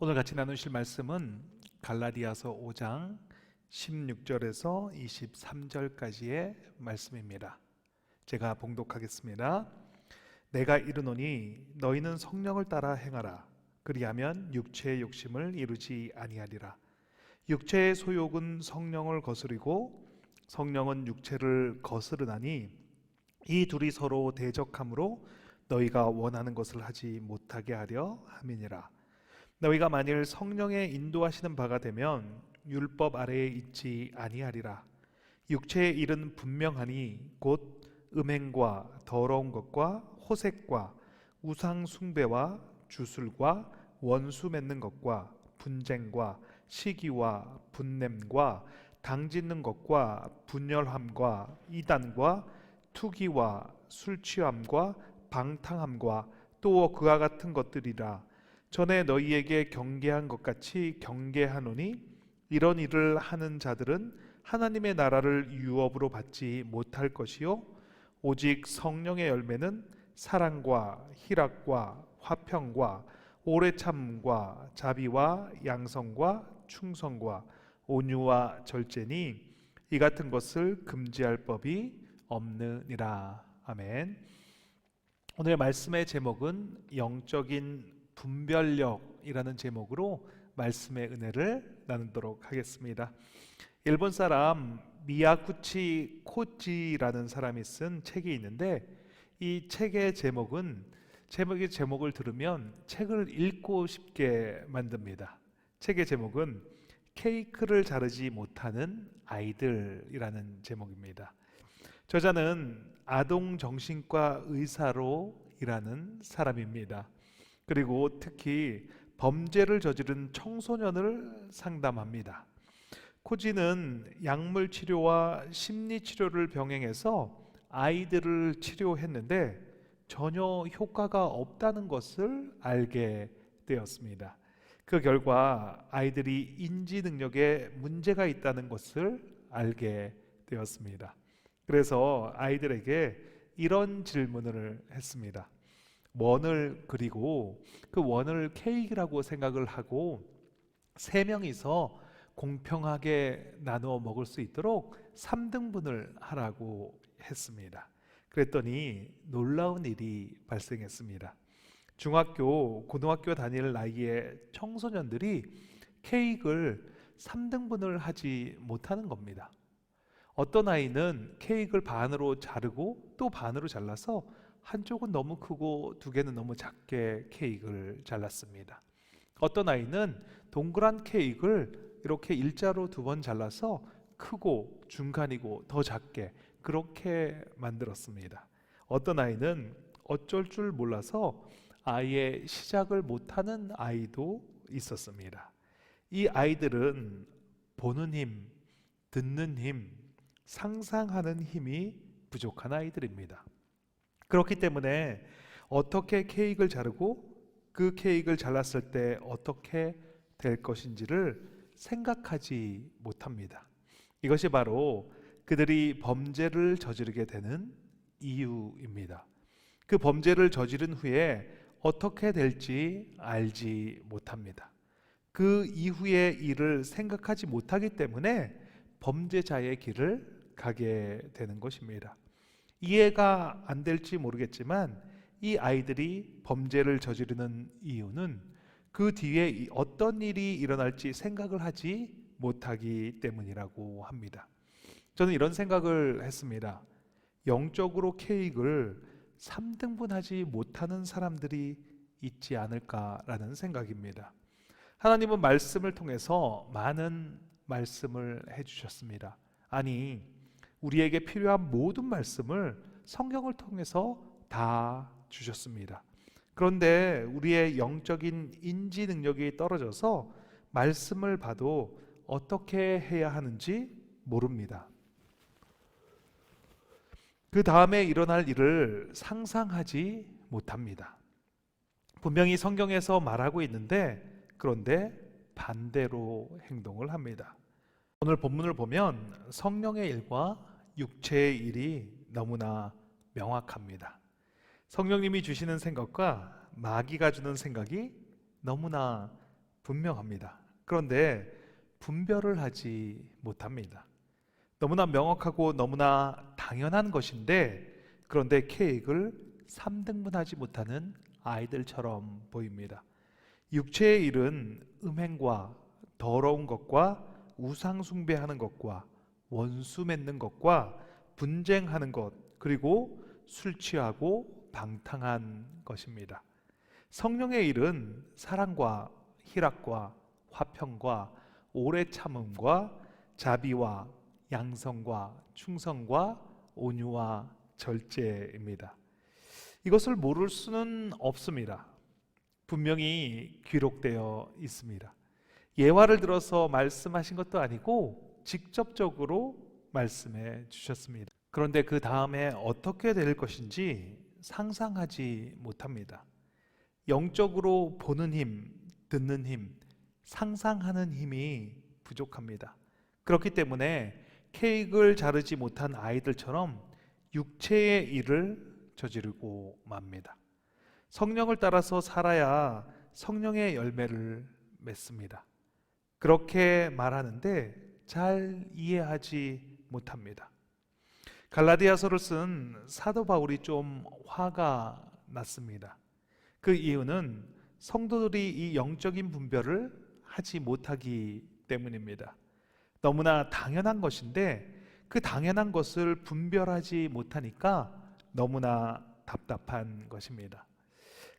오늘 같이 나누실 말씀은 갈라디아서 5장 16절에서 23절까지의 말씀입니다. 제가 봉독하겠습니다. 내가 이르노니 너희는 성령을 따라 행하라 그리하면 육체의 욕심을 이루지 아니하리라. 육체의 소욕은 성령을 거스리고 성령은 육체를 거스르나니 이 둘이 서로 대적함으로 너희가 원하는 것을 하지 못하게 하려 함이니라. 너희가 만일 성령의 인도하시는 바가 되면 율법 아래에 있지 아니하리라. 육체의 일은 분명하니 곧 음행과 더러운 것과 호색과 우상 숭배와 주술과 원수 맺는 것과 분쟁과 시기와 분냄과 당짓는 것과 분열함과 이단과 투기와 술 취함과 방탕함과 또 그와 같은 것들이라 전에 너희에게 경계한 것 같이 경계하노니 이런 일을 하는 자들은 하나님의 나라를 유업으로 받지 못할 것이요 오직 성령의 열매는 사랑과 희락과 화평과 오래 참과 자비와 양성과 충성과 온유와 절제니 이 같은 것을 금지할 법이 없느니라 아멘. 오늘 말씀의 제목은 영적인 분별력이라는 제목으로 말씀의 은혜를 나누도록 하겠습니다. 일본 사람 미야구치 코지라는 사람이 쓴 책이 있는데 이 책의 제목은 제목의 제목을 들으면 책을 읽고 싶게 만듭니다. 책의 제목은 케이크를 자르지 못하는 아이들이라는 제목입니다. 저자는 아동 정신과 의사로 일하는 사람입니다. 그리고 특히 범죄를 저지른 청소년을 상담합니다. 코지는 약물 치료와 심리 치료를 병행해서 아이들을 치료했는데 전혀 효과가 없다는 것을 알게 되었습니다. 그 결과 아이들이 인지 능력에 문제가 있다는 것을 알게 되었습니다. 그래서 아이들에게 이런 질문을 했습니다. 원을 그리고 그 원을 케이크라고 생각을 하고 세 명이서 공평하게 나누어 먹을 수 있도록 3등분을 하라고 했습니다. 그랬더니 놀라운 일이 발생했습니다. 중학교, 고등학교 다닐 나이의 청소년들이 케이크를 3등분을 하지 못하는 겁니다. 어떤 아이는 케이크를 반으로 자르고 또 반으로 잘라서 한쪽은 너무 크고 두 개는 너무 작게 케이크를 잘랐습니다. 어떤 아이는 동그란 케이크를 이렇게 일자로 두 번 잘라서 크고 중간이고 더 작게 그렇게 만들었습니다. 어떤 아이는 어쩔 줄 몰라서 아예 시작을 못하는 아이도 있었습니다. 이 아이들은 보는 힘, 듣는 힘, 상상하는 힘이 부족한 아이들입니다. 그렇기 때문에 어떻게 케이크를 자르고 그 케이크를 잘랐을 때 어떻게 될 것인지를 생각하지 못합니다. 이것이 바로 그들이 범죄를 저지르게 되는 이유입니다. 그 범죄를 저지른 후에 어떻게 될지 알지 못합니다. 그 이후의 일을 생각하지 못하기 때문에 범죄자의 길을 가게 되는 것입니다. 이해가 안 될지 모르겠지만 이 아이들이 범죄를 저지르는 이유는 그 뒤에 어떤 일이 일어날지 생각을 하지 못하기 때문이라고 합니다. 저는 이런 생각을 했습니다. 영적으로 케이크를 3등분하지 못하는 사람들이 있지 않을까라는 생각입니다. 하나님은 말씀을 통해서 많은 말씀을 해주셨습니다. 아니, 우리에게 필요한 모든 말씀을 성경을 통해서 다 주셨습니다. 그런데 우리의 영적인 인지 능력이 떨어져서 말씀을 봐도 어떻게 해야 하는지 모릅니다. 그 다음에 일어날 일을 상상하지 못합니다. 분명히 성경에서 말하고 있는데 그런데 반대로 행동을 합니다. 오늘 본문을 보면 성령의 일과 육체의 일이 너무나 명확합니다. 성령님이 주시는 생각과 마귀가 주는 생각이 너무나 분명합니다. 그런데 분별을 하지 못합니다. 너무나 명확하고 너무나 당연한 것인데 그런데 케이크를 3등분하지 못하는 아이들처럼 보입니다. 육체의 일은 음행과 더러운 것과 우상 숭배하는 것과 원수 맺는 것과 분쟁하는 것 그리고 술 취하고 방탕한 것입니다. 성령의 일은 사랑과 희락과 화평과 오래 참음과 자비와 양성과 충성과 온유와 절제입니다. 이것을 모를 수는 없습니다. 분명히 기록되어 있습니다. 예화를 들어서 말씀하신 것도 아니고 직접적으로 말씀해 주셨습니다. 그런데 그 다음에 어떻게 될 것인지 상상하지 못합니다. 영적으로 보는 힘, 듣는 힘, 상상하는 힘이 부족합니다. 그렇기 때문에 케이크를 자르지 못한 아이들처럼 육체의 일을 저지르고 맙니다. 성령을 따라서 살아야 성령의 열매를 맺습니다. 그렇게 말하는데 잘 이해하지 못합니다. 갈라디아서를 쓴 사도 바울이 좀 화가 났습니다. 그 이유는 성도들이 이 영적인 분별을 하지 못하기 때문입니다. 너무나 당연한 것인데 그 당연한 것을 분별하지 못하니까 너무나 답답한 것입니다.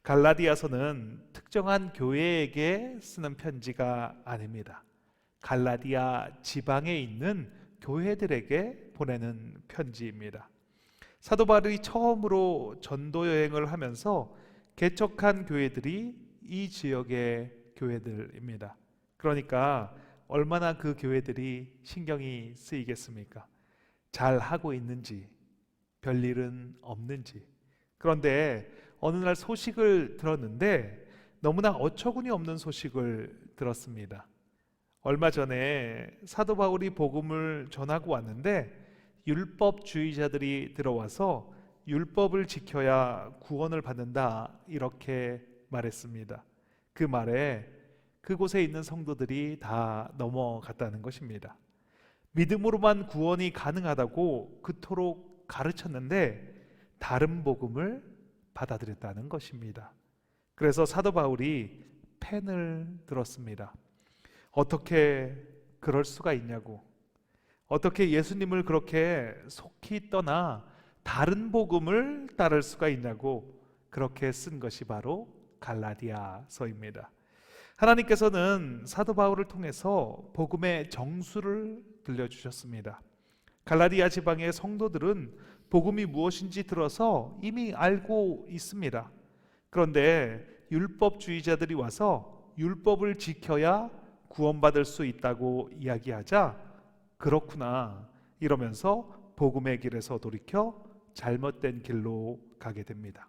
갈라디아서는 특정한 교회에게 쓰는 편지가 아닙니다. 갈라디아 지방에 있는 교회들에게 보내는 편지입니다. 사도 바울이 처음으로 전도 여행을 하면서 개척한 교회들이 이 지역의 교회들입니다. 그러니까 얼마나 그 교회들이 신경이 쓰이겠습니까? 잘 하고 있는지, 별일은 없는지. 그런데 어느 날 소식을 들었는데 너무나 어처구니 없는 소식을 들었습니다. 얼마 전에 사도 바울이 복음을 전하고 왔는데 율법주의자들이 들어와서 율법을 지켜야 구원을 받는다 이렇게 말했습니다. 그 말에 그곳에 있는 성도들이 다 넘어갔다는 것입니다. 믿음으로만 구원이 가능하다고 그토록 가르쳤는데 다른 복음을 받아들였다는 것입니다. 그래서 사도 바울이 펜을 들었습니다. 어떻게 그럴 수가 있냐고. 어떻게 예수님을 그렇게 속히 떠나 다른 복음을 따를 수가 있냐고 그렇게 쓴 것이 바로 갈라디아서입니다. 하나님께서는 사도 바울을 통해서 복음의 정수를 들려주셨습니다. 갈라디아 지방의 성도들은 복음이 무엇인지 들어서 이미 알고 있습니다. 그런데 율법주의자들이 와서 율법을 지켜야 구원받을 수 있다고 이야기하자 그렇구나 이러면서 복음의 길에서 돌이켜 잘못된 길로 가게 됩니다.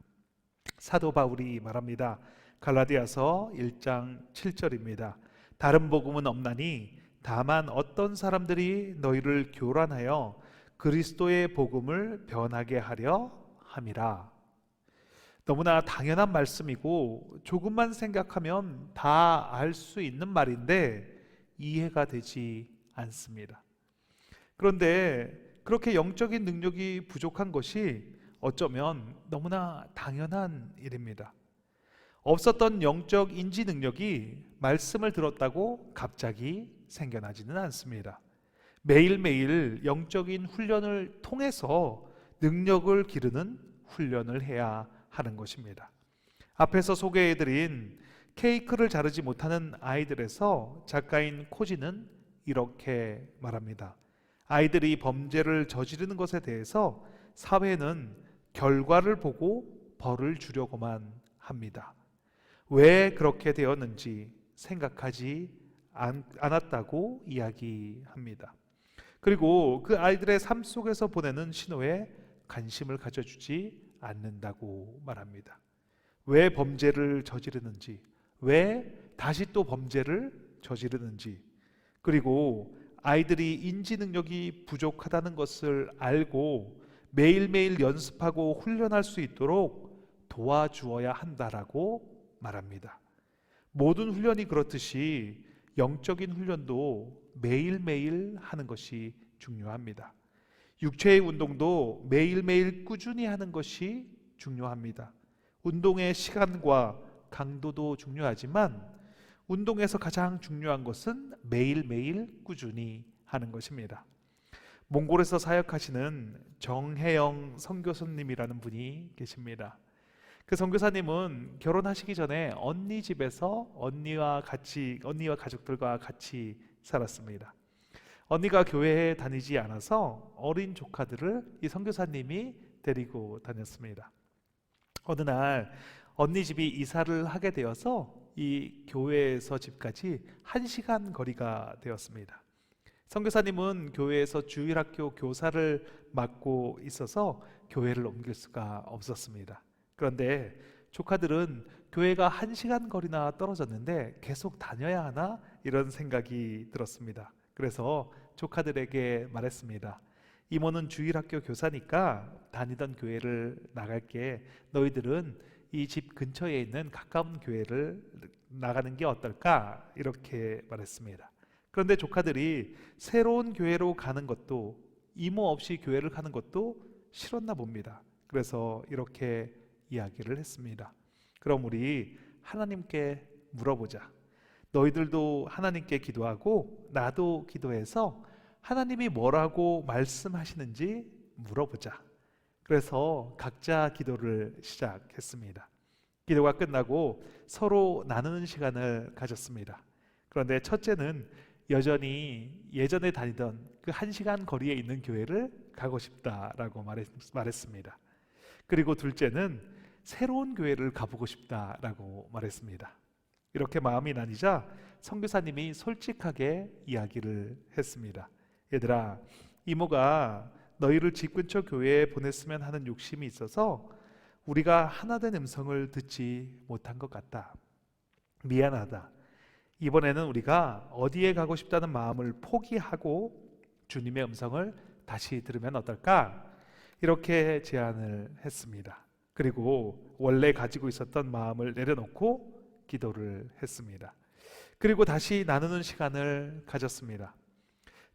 사도 바울이 말합니다. 갈라디아서 1장 7절입니다. 다른 복음은 없나니 다만 어떤 사람들이 너희를 교란하여 그리스도의 복음을 변하게 하려 함이라. 너무나 당연한 말씀이고 조금만 생각하면 다 알 수 있는 말인데 이해가 되지 않습니다. 그런데 그렇게 영적인 능력이 부족한 것이 어쩌면 너무나 당연한 일입니다. 없었던 영적 인지 능력이 말씀을 들었다고 갑자기 생겨나지는 않습니다. 매일매일 영적인 훈련을 통해서 능력을 기르는 훈련을 해야 하는 것입니다. 앞에서 소개해드린 케이크를 자르지 못하는 아이들에서 작가인 코지는 이렇게 말합니다. 아이들이 범죄를 저지르는 것에 대해서 사회는 결과를 보고 벌을 주려고만 합니다. 왜 그렇게 되었는지 생각하지 않았다고 이야기합니다. 그리고 그 아이들의 삶 속에서 보내는 신호에 관심을 가져주지 않는다고 말합니다. 왜 범죄를 저지르는지, 왜 다시 또 범죄를 저지르는지, 그리고 아이들이 인지 능력이 부족하다는 것을 알고 매일매일 연습하고 훈련할 수 있도록 도와주어야 한다라고 말합니다. 모든 훈련이 그렇듯이 영적인 훈련도 매일매일 하는 것이 중요합니다. 육체의 운동도 매일매일 꾸준히 하는 것이 중요합니다. 운동의 시간과 강도도 중요하지만 운동에서 가장 중요한 것은 매일매일 꾸준히 하는 것입니다. 몽골에서 사역하시는 정혜영 선교사님이라는 분이 계십니다. 그 선교사님은 결혼하시기 전에 언니 집에서 언니와 같이 언니와 가족들과 같이 살았습니다. 언니가 교회에 다니지 않아서 어린 조카들을 이 선교사님이 데리고 다녔습니다. 어느 날 언니 집이 이사를 하게 되어서 이 교회에서 집까지 한 시간 거리가 되었습니다. 선교사님은 교회에서 주일학교 교사를 맡고 있어서 교회를 옮길 수가 없었습니다. 그런데 조카들은 교회가 한 시간 거리나 떨어졌는데 계속 다녀야 하나 이런 생각이 들었습니다. 그래서 조카들에게 말했습니다. 이모는 주일학교 교사니까 다니던 교회를 나갈게. 너희들은 이 집 근처에 있는 가까운 교회를 나가는 게 어떨까? 이렇게 말했습니다. 그런데 조카들이 새로운 교회로 가는 것도 이모 없이 교회를 가는 것도 싫었나 봅니다. 그래서 이렇게 이야기를 했습니다. 그럼 우리 하나님께 물어보자. 너희들도 하나님께 기도하고 나도 기도해서 하나님이 뭐라고 말씀하시는지 물어보자. 그래서 각자 기도를 시작했습니다. 기도가 끝나고 서로 나누는 시간을 가졌습니다. 그런데 첫째는 여전히 예전에 다니던 그 한 시간 거리에 있는 교회를 가고 싶다라고 말했, 말했습니다. 그리고 둘째는 새로운 교회를 가보고 싶다라고 말했습니다. 이렇게 마음이 나뉘자 선교사님이 솔직하게 이야기를 했습니다. 얘들아, 이모가 너희를 집 근처 교회에 보냈으면 하는 욕심이 있어서 우리가 하나된 음성을 듣지 못한 것 같다. 미안하다. 이번에는 우리가 어디에 가고 싶다는 마음을 포기하고 주님의 음성을 다시 들으면 어떨까? 이렇게 제안을 했습니다. 그리고 원래 가지고 있었던 마음을 내려놓고 기도를 했습니다. 그리고 다시 나누는 시간을 가졌습니다.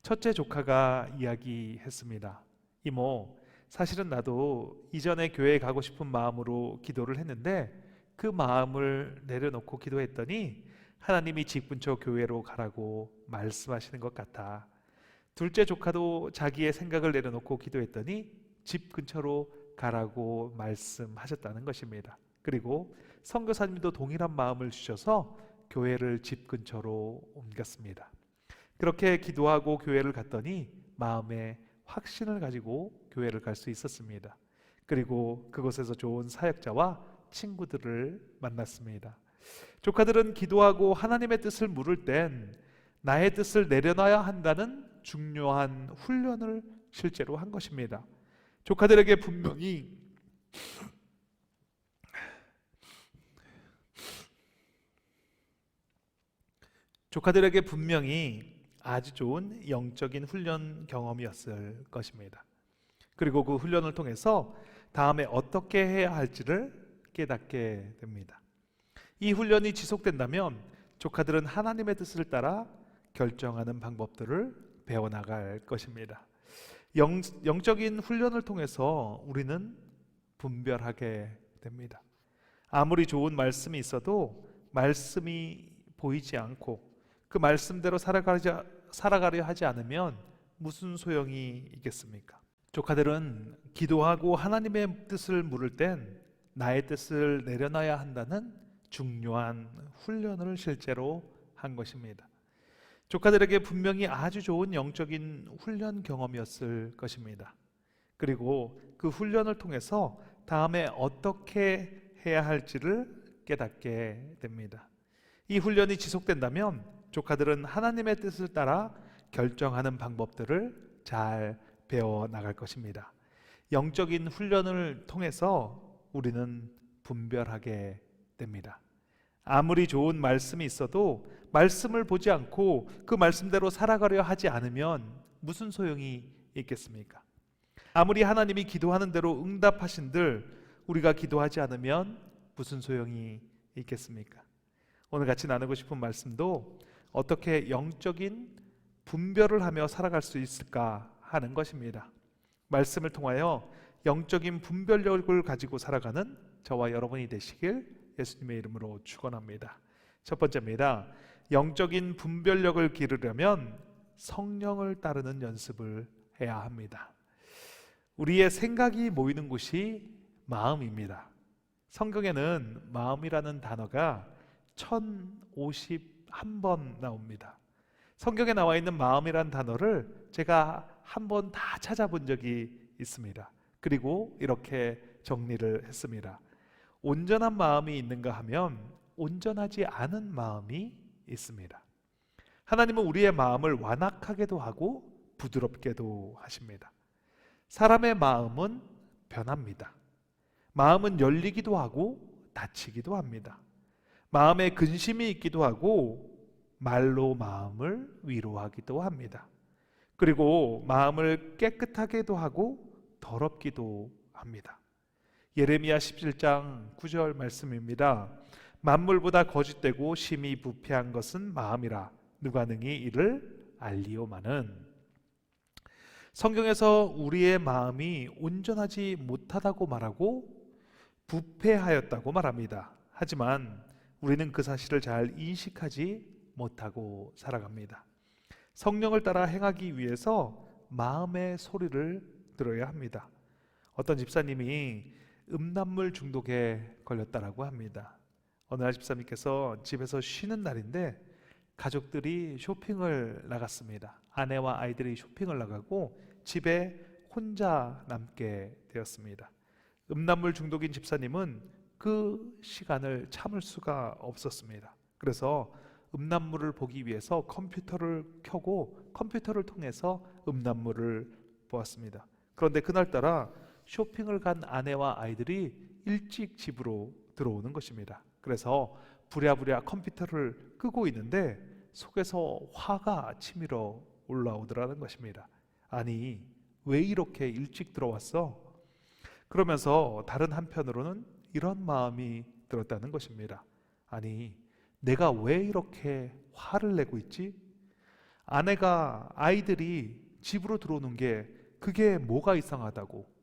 첫째 조카가 이야기했습니다. 이모, 사실은 나도 이전에 교회에 가고 싶은 마음으로 기도를 했는데 그 마음을 내려놓고 기도했더니 하나님이 집 근처 교회로 가라고 말씀하시는 것 같아. 둘째 조카도 자기의 생각을 내려놓고 기도했더니 집 근처로 가라고 말씀하셨다는 것입니다. 그리고 선교사님도 동일한 마음을 주셔서 교회를 집 근처로 옮겼습니다. 그렇게 기도하고 교회를 갔더니 마음에 확신을 가지고 교회를 갈 수 있었습니다. 그리고 그곳에서 좋은 사역자와 친구들을 만났습니다. 조카들은 기도하고 하나님의 뜻을 물을 땐 나의 뜻을 내려놔야 한다는 중요한 훈련을 실제로 한 것입니다. 조카들에게 분명히 조카들에게 분명히 아주 좋은 영적인 훈련 경험이었을 것입니다. 그리고 그 훈련을 통해서 다음에 어떻게 해야 할지를 깨닫게 됩니다. 이 훈련이 지속된다면 조카들은 하나님의 뜻을 따라 결정하는 방법들을 배워나갈 것입니다. 영, 영적인 훈련을 통해서 우리는 분별하게 됩니다. 아무리 좋은 말씀이 있어도 말씀이 보이지 않고 그 말씀대로 살아가려, 살아가려 하지 않으면 무슨 소용이 있겠습니까? 조카들은 기도하고 하나님의 뜻을 물을 땐 나의 뜻을 내려놔야 한다는 중요한 훈련을 실제로 한 것입니다. 조카들에게 분명히 아주 좋은 영적인 훈련 경험이었을 것입니다. 그리고 그 훈련을 통해서 다음에 어떻게 해야 할지를 깨닫게 됩니다. 이 훈련이 지속된다면 조카들은 하나님의 뜻을 따라 결정하는 방법들을 잘 배워 나갈 것입니다. 영적인 훈련을 통해서 우리는 분별하게 됩니다. 아무리 좋은 말씀이 있어도 말씀을 보지 않고 그 말씀대로 살아가려 하지 않으면 무슨 소용이 있겠습니까? 아무리 하나님이 기도하는 대로 응답하신들 우리가 기도하지 않으면 무슨 소용이 있겠습니까? 오늘 같이 나누고 싶은 말씀도 어떻게 영적인 분별을 하며 살아갈 수 있을까 하는 것입니다. 말씀을 통하여 영적인 분별력을 가지고 살아가는 저와 여러분이 되시길 예수님의 이름으로 축원합니다. 첫 번째입니다. 영적인 분별력을 기르려면 성령을 따르는 연습을 해야 합니다. 우리의 생각이 모이는 곳이 마음입니다. 성경에는 마음이라는 단어가 1051번 나옵니다. 성경에 나와 있는 마음이란 단어를 제가 한 번 다 찾아본 적이 있습니다. 그리고 이렇게 정리를 했습니다. 온전한 마음이 있는가 하면 온전하지 않은 마음이 있습니다. 하나님은 우리의 마음을 완악하게도 하고 부드럽게도 하십니다. 사람의 마음은 변합니다. 마음은 열리기도 하고 닫히기도 합니다. 마음에 근심이 있기도 하고 말로 마음을 위로하기도 합니다. 그리고 마음을 깨끗하게도 하고 더럽기도 합니다. 예레미야 17장 9절 말씀입니다. 만물보다 거짓되고 심히 부패한 것은 마음이라 누가 능히 이를 알리오마는 성경에서 우리의 마음이 온전하지 못하다고 말하고 부패하였다고 말합니다. 하지만 우리는 그 사실을 잘 인식하지 못하고 살아갑니다. 성령을 따라 행하기 위해서 마음의 소리를 들어야 합니다. 어떤 집사님이 음란물 중독에 걸렸다라고 합니다. 어느 날 집사님께서 집에서 쉬는 날인데 가족들이 쇼핑을 나갔습니다. 아내와 아이들이 쇼핑을 나가고 집에 혼자 남게 되었습니다. 음란물 중독인 집사님은 그 시간을 참을 수가 없었습니다. 그래서 음란물을 보기 위해서 컴퓨터를 켜고 컴퓨터를 통해서 음란물을 보았습니다. 그런데 그날따라 쇼핑을 간 아내와 아이들이 일찍 집으로 들어오는 것입니다. 그래서 부랴부랴 컴퓨터를 끄고 있는데 속에서 화가 치밀어 올라오더라는 것입니다. 아니, 왜 이렇게 일찍 들어왔어? 그러면서 다른 한편으로는 이런 마음이 들었다는 것입니다. 아니, 내가 왜 이렇게 화를 내고 있지? 아내가 아이들이 집으로 들어오는 게 그게 뭐가 이상하다고,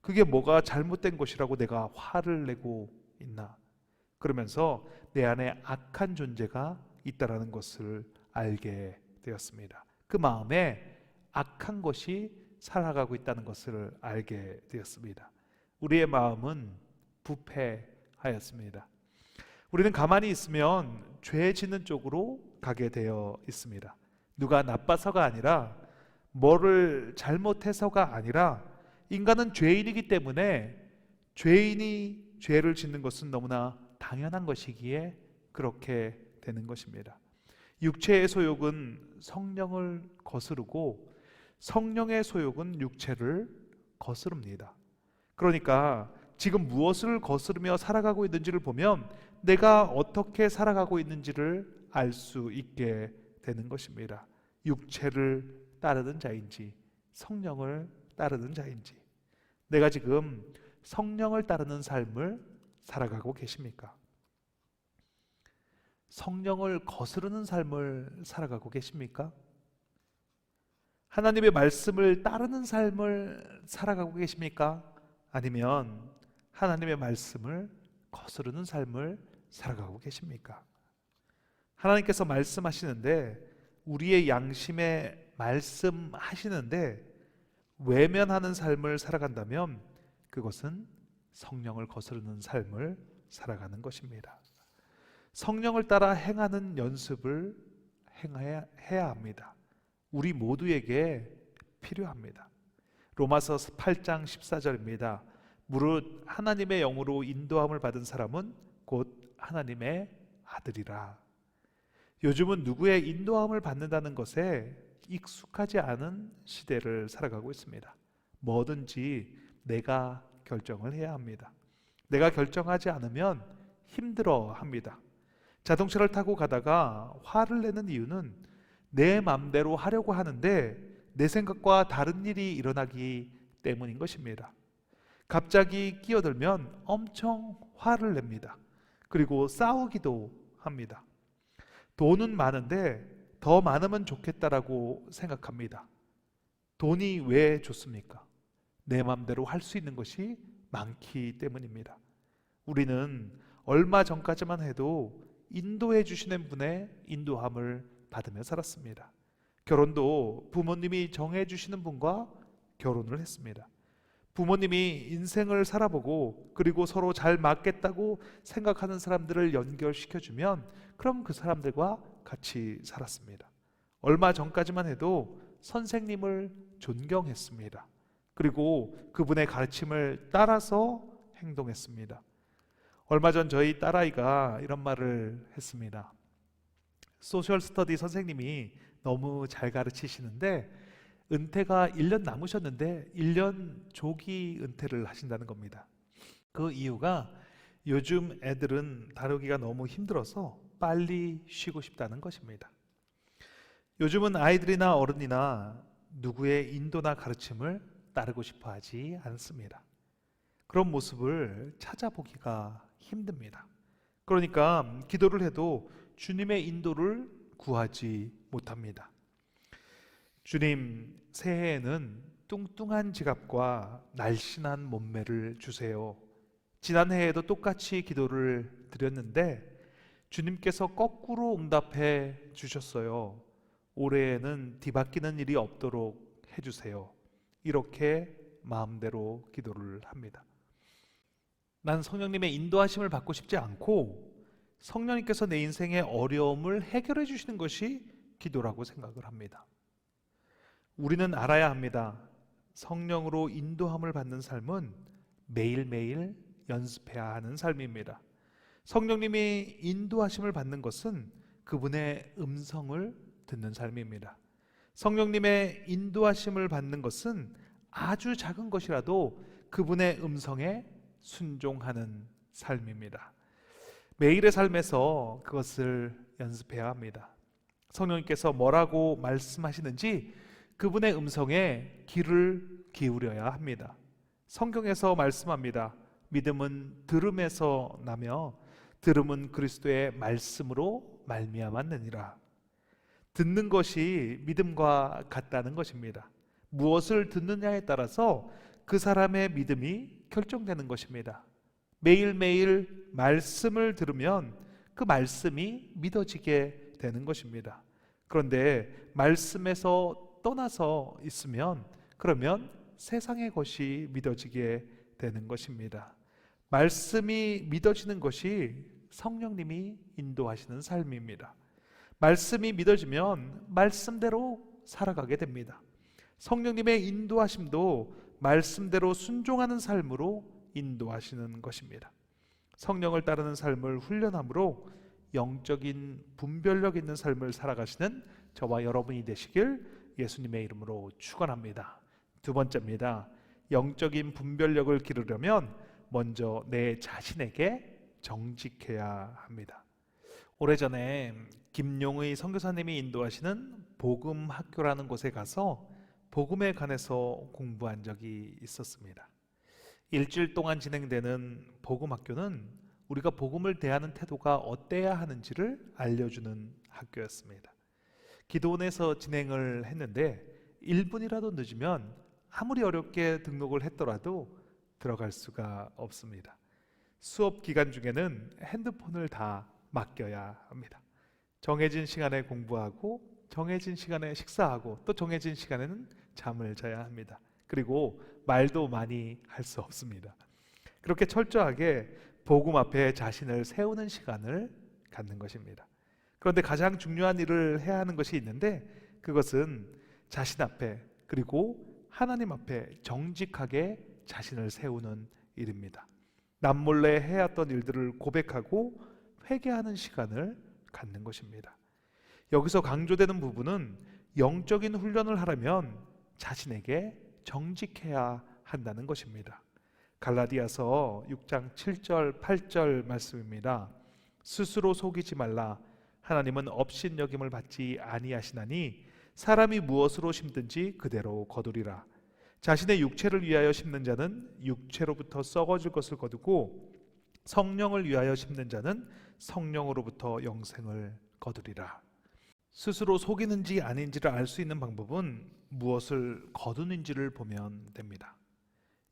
그게 뭐가 잘못된 것이라고 내가 화를 내고 있나? 그러면서 내 안에 악한 존재가 있다라는 것을 알게 되었습니다. 그 마음에 악한 것이 살아가고 있다는 것을 알게 되었습니다. 우리의 마음은 부패하였습니다. 우리는 가만히 있으면 죄 짓는 쪽으로 가게 되어 있습니다. 누가 나빠서가 아니라 뭐를 잘못해서가 아니라 인간은 죄인이기 때문에 죄인이 죄를 짓는 것은 너무나 당연한 것이기에 그렇게 되는 것입니다. 육체의 소욕은 성령을 거스르고 성령의 소욕은 육체를 거스릅니다. 그러니까 지금 무엇을 거스르며 살아가고 있는지를 보면 내가 어떻게 살아가고 있는지를 알 수 있게 되는 것입니다. 육체를 따르는 자인지 성령을 따르는 자인지 내가 지금 성령을 따르는 삶을 살아가고 계십니까? 성령을 거스르는 삶을 살아가고 계십니까? 하나님의 말씀을 따르는 삶을 살아가고 계십니까? 아니면 하나님의 말씀을 거스르는 삶을 살아가고 계십니까? 하나님께서 말씀하시는데 우리의 양심에 말씀하시는데 외면하는 삶을 살아간다면 그것은 성령을 거스르는 삶을 살아가는 것입니다. 성령을 따라 행하는 연습을 행해야 해야 합니다. 우리 모두에게 필요합니다. 로마서 8장 14절입니다. 무릇 하나님의 영으로 인도함을 받은 사람은 곧 하나님의 아들이라. 요즘은 누구의 인도함을 받는다는 것에 익숙하지 않은 시대를 살아가고 있습니다. 뭐든지 내가 결정을 해야 합니다. 내가 결정하지 않으면 힘들어 합니다. 자동차를 타고 가다가 화를 내는 이유는 내 맘대로 하려고 하는데 내 생각과 다른 일이 일어나기 때문인 것입니다. 갑자기 끼어들면 엄청 화를 냅니다. 그리고 싸우기도 합니다. 돈은 많은데 더 많으면 좋겠다라고 생각합니다. 돈이 왜 좋습니까? 내 마음대로 할 수 있는 것이 많기 때문입니다. 우리는 얼마 전까지만 해도 인도해 주시는 분의 인도함을 받으며 살았습니다. 결혼도 부모님이 정해 주시는 분과 결혼을 했습니다. 부모님이 인생을 살아보고 그리고 서로 잘 맞겠다고 생각하는 사람들을 연결시켜 주면 그럼 그 사람들과 같이 살았습니다. 얼마 전까지만 해도 선생님을 존경했습니다. 그리고 그분의 가르침을 따라서 행동했습니다. 얼마 전 저희 딸아이가 이런 말을 했습니다. 소셜 스터디 선생님이 너무 잘 가르치시는데 은퇴가 1년 남으셨는데 1년 조기 은퇴를 하신다는 겁니다. 그 이유가 요즘 애들은 다루기가 너무 힘들어서 빨리 쉬고 싶다는 것입니다. 요즘은 아이들이나 어른이나 누구의 인도나 가르침을 따르고 싶어 하지 않습니다. 그런 모습을 찾아보기가 힘듭니다. 그러니까 기도를 해도 주님의 인도를 구하지 못합니다. 주님, 새해에는 뚱뚱한 지갑과 날씬한 몸매를 주세요. 지난해에도 똑같이 기도를 드렸는데 주님께서 거꾸로 응답해 주셨어요. 올해에는 뒤바뀌는 일이 없도록 해주세요. 이렇게 마음대로 기도를 합니다. 난 성령님의 인도하심을 받고 싶지 않고 성령님께서 내 인생의 어려움을 해결해 주시는 것이 기도라고 생각을 합니다. 우리는 알아야 합니다. 성령으로 인도함을 받는 삶은 매일매일 연습해야 하는 삶입니다. 성령님이 인도하심을 받는 것은 그분의 음성을 듣는 삶입니다. 성령님의 인도하심을 받는 것은 아주 작은 것이라도 그분의 음성에 순종하는 삶입니다. 매일의 삶에서 그것을 연습해야 합니다. 성령님께서 뭐라고 말씀하시는지 그분의 음성에 귀를 기울여야 합니다. 성경에서 말씀합니다. 믿음은 들음에서 나며 들음은 그리스도의 말씀으로 말미암았느니라. 듣는 것이 믿음과 같다는 것입니다. 무엇을 듣느냐에 따라서 그 사람의 믿음이 결정되는 것입니다. 매일매일 말씀을 들으면 그 말씀이 믿어지게 되는 것입니다. 그런데 말씀에서 떠나서 있으면 그러면 세상의 것이 믿어지게 되는 것입니다. 말씀이 믿어지는 것이 성령님이 인도하시는 삶입니다. 말씀이 믿어지면 말씀대로 살아가게 됩니다. 성령님의 인도하심도 말씀대로 순종하는 삶으로 인도하시는 것입니다. 성령을 따르는 삶을 훈련함으로 영적인 분별력 있는 삶을 살아가시는 저와 여러분이 되시길 예수님의 이름으로 축원합니다. 두 번째입니다. 영적인 분별력을 기르려면 먼저 내 자신에게 정직해야 합니다. 오래전에 김용의 선교사님이 인도하시는 복음 학교라는 곳에 가서 복음에 관해서 공부한 적이 있었습니다. 일주일 동안 진행되는 복음 학교는 우리가 복음을 대하는 태도가 어때야 하는지를 알려주는 학교였습니다. 기도원에서 진행을 했는데 1분이라도 늦으면 아무리 어렵게 등록을 했더라도 들어갈 수가 없습니다. 수업 기간 중에는 핸드폰을 다 맡겨야 합니다. 정해진 시간에 공부하고 정해진 시간에 식사하고 또 정해진 시간에는 잠을 자야 합니다. 그리고 말도 많이 할 수 없습니다. 그렇게 철저하게 복음 앞에 자신을 세우는 시간을 갖는 것입니다. 그런데 가장 중요한 일을 해야 하는 것이 있는데 그것은 자신 앞에 그리고 하나님 앞에 정직하게 자신을 세우는 일입니다. 남몰래 해왔던 일들을 고백하고 회개하는 시간을 갖는 것입니다. 여기서 강조되는 부분은 영적인 훈련을 하려면 자신에게 정직해야 한다는 것입니다. 갈라디아서 6장 7절 8절 말씀입니다. 스스로 속이지 말라 하나님은 업신여김을 받지 아니하시나니 사람이 무엇으로 심든지 그대로 거두리라 자신의 육체를 위하여 심는 자는 육체로부터 썩어질 것을 거두고 성령을 위하여 심는 자는 성령으로부터 영생을 거두리라. 스스로 속이는지 아닌지를 알 수 있는 방법은 무엇을 거두는지를 보면 됩니다.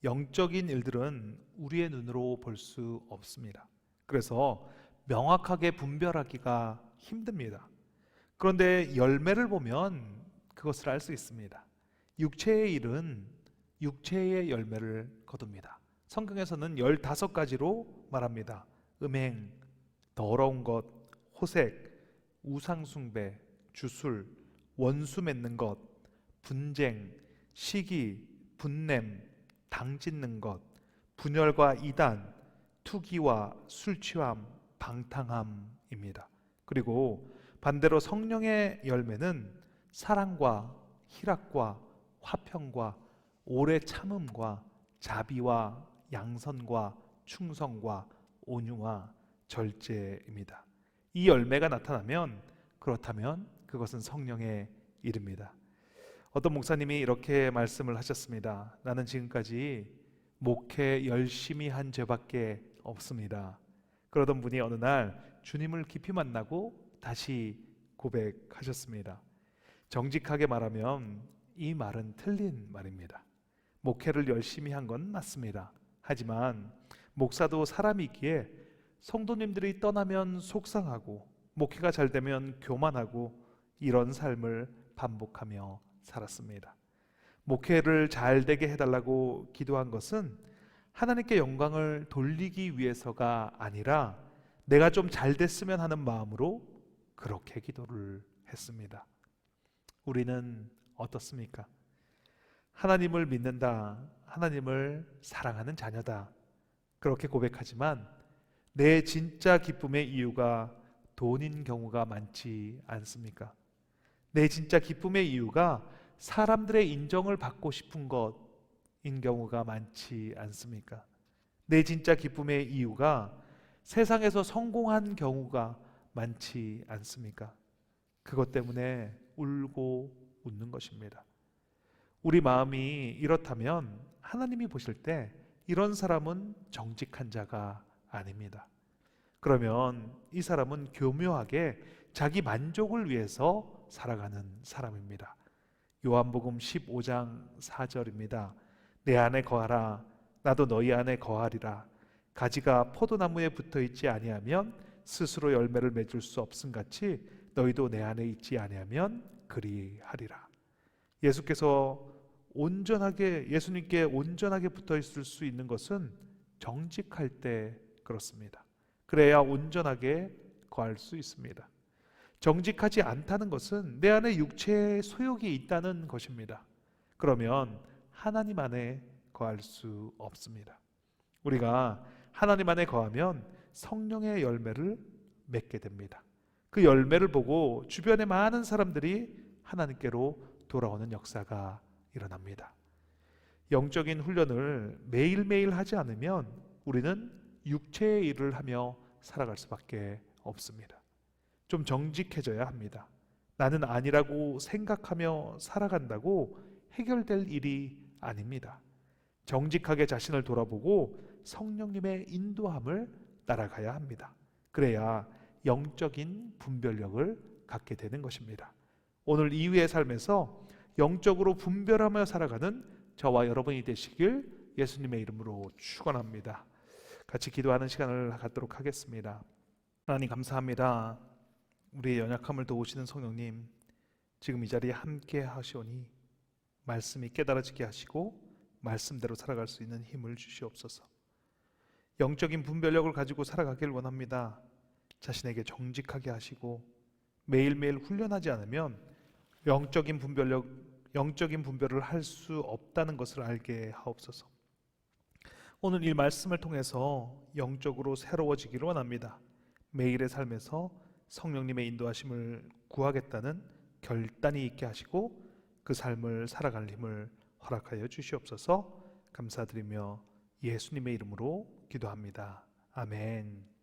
영적인 일들은 우리의 눈으로 볼 수 없습니다. 그래서 명확하게 분별하기가 힘듭니다. 그런데 열매를 보면 그것을 알 수 있습니다. 육체의 일은 육체의 열매를 거둡니다. 성경에서는 15가지로 말합니다. 음행, 더러운 것, 호색, 우상숭배, 주술, 원수 맺는 것, 분쟁, 시기, 분냄, 당 짓는 것, 분열과 이단, 투기와 술 취함, 방탕함입니다. 그리고 반대로 성령의 열매는 사랑과 희락과 화평과 오래 참음과 자비와 양선과 충성과 온유와 절제입니다. 이 열매가 나타나면 그렇다면 그것은 성령의 일입니다. 어떤 목사님이 이렇게 말씀을 하셨습니다. 나는 지금까지 목회 열심히 한 죄밖에 없습니다. 그러던 분이 어느 날 주님을 깊이 만나고 다시 고백하셨습니다. 정직하게 말하면 이 말은 틀린 말입니다. 목회를 열심히 한 건 맞습니다. 하지만 목사도 사람이기에 성도님들이 떠나면 속상하고 목회가 잘 되면 교만하고 이런 삶을 반복하며 살았습니다. 목회를 잘 되게 해달라고 기도한 것은 하나님께 영광을 돌리기 위해서가 아니라 내가 좀 잘 됐으면 하는 마음으로 그렇게 기도를 했습니다. 우리는 어떻습니까? 하나님을 믿는다. 하나님을 사랑하는 자녀다. 그렇게 고백하지만 내 진짜 기쁨의 이유가 돈인 경우가 많지 않습니까? 내 진짜 기쁨의 이유가 사람들의 인정을 받고 싶은 것인 경우가 많지 않습니까? 내 진짜 기쁨의 이유가 세상에서 성공한 경우가 많지 않습니까? 그것 때문에 울고 웃는 것입니다. 우리 마음이 이렇다면 하나님이 보실 때 이런 사람은 정직한 자가 아닙니다. 그러면 이 사람은 교묘하게 자기 만족을 위해서 살아가는 사람입니다. 요한복음 15장 4절입니다. 내 안에 거하라 나도 너희 안에 거하리라 가지가 포도나무에 붙어 있지 아니하면 스스로 열매를 맺을 수 없음 같이 너희도 내 안에 있지 아니하면 그리하리라. 예수께서 온전하게 예수님께 온전하게 붙어 있을 수 있는 것은 정직할 때 그렇습니다. 그래야 온전하게 거할 수 있습니다. 정직하지 않다는 것은 내 안에 육체의 소욕이 있다는 것입니다. 그러면 하나님 안에 거할 수 없습니다. 우리가 하나님 안에 거하면 성령의 열매를 맺게 됩니다. 그 열매를 보고 주변의 많은 사람들이 하나님께로 돌아오는 역사가 일어납니다. 영적인 훈련을 매일매일 하지 않으면 우리는 육체의 일을 하며 살아갈 수밖에 없습니다. 좀 정직해져야 합니다. 나는 아니라고 생각하며 살아간다고 해결될 일이 아닙니다. 정직하게 자신을 돌아보고 성령님의 인도함을 따라가야 합니다. 그래야 영적인 분별력을 갖게 되는 것입니다. 오늘 이후의 삶에서 영적으로 분별하며 살아가는 저와 여러분이 되시길 예수님의 이름으로 축원합니다. 같이 기도하는 시간을 갖도록 하겠습니다. 하나님 감사합니다. 우리의 연약함을 도우시는 성령님 지금 이 자리에 함께 하시오니 말씀이 깨달아지게 하시고 말씀대로 살아갈 수 있는 힘을 주시옵소서. 영적인 분별력을 가지고 살아가길 원합니다. 자신에게 정직하게 하시고 매일매일 훈련하지 않으면 영적인 분별력 영적인 분별을 할 수 없다는 것을 알게 하옵소서. 오늘 이 말씀을 통해서 영적으로 새로워지기를 원합니다. 매일의 삶에서 성령님의 인도하심을 구하겠다는 결단이 있게 하시고 그 삶을 살아갈 힘을 허락하여 주시옵소서 감사드리며 예수님의 이름으로 기도합니다. 아멘.